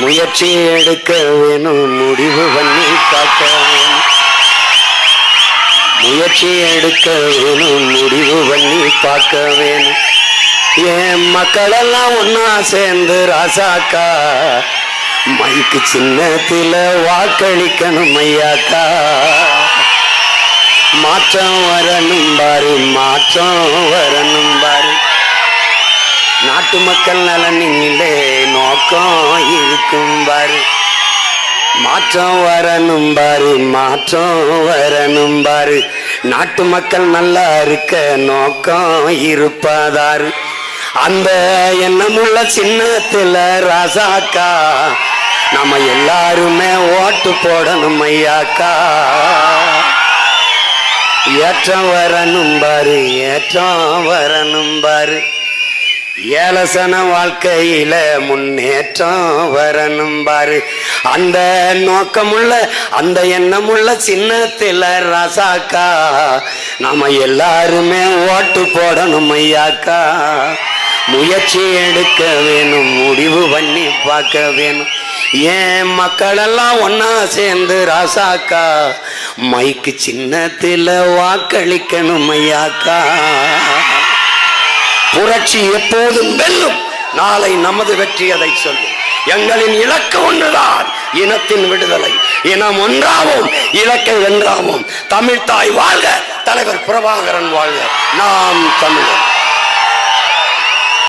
முயற்சி எடுக்க வேணும் முடிவு பண்ணி காட்ட வேணும். முயற்சி எடுக்க வேணும் முடிவு பண்ணி பார்க்க வேணும். என் மக்கள் எல்லாம் ஒன்னா சேர்ந்து ராசாக்கா? மைக்கு சின்னத்தில வாக்களிக்கணும் ஐயாக்கா. மாற்றம் வரணும் பாரு மாற்றம் வரணும் பாரு. நாட்டு மக்கள் நலனிலே நோக்கம் இருக்கும் பாரு மாற்றம் வரணும் பாரு மாற்றம் வரணும் பாரு. நாட்டு மக்கள் நல்லா இருக்க நோக்கம் இருப்பதாரு. அந்த எண்ணமுள்ள சின்னத்துல ராசாக்கா நம்ம எல்லாருமே ஓட்டு போடணும் ஐயாக்கா. ஏற்றம் வரணும் பாரு ஏற்றம் வரணும் பாரு. ஏலசன வாழ்க்கையில முன்னேற்றம் வரணும் பாரு. அந்த நோக்கமுள்ள அந்த எண்ணமுள்ள சின்னத்தில ரசாக்கா நாம எல்லாருமே ஓட்டு போடணும் ஐயாக்கா. முயற்சி எடுக்க வேணும் முடிவு பண்ணி பார்க்க வேணும். ஏன் மக்களெல்லாம் ஒன்னா சேர்ந்து ராசாக்கா மைக்கு சின்னத்தில வாக்களிக்கணும் ஐயாக்கா. புரட்சி எப்போதும் வெல்லும். நாளை நமது வெற்றி அதை சொல்லும். எங்களின் இலக்கு ஒன்றுதான் இனத்தின் விடுதலை. இனம் ஒன்றாவும் இலக்கை வென்றாவும். தமிழ் தாய் வாழ்க தலைவர் பிரபாகரன் வாழ்க. நாம் தமிழர்.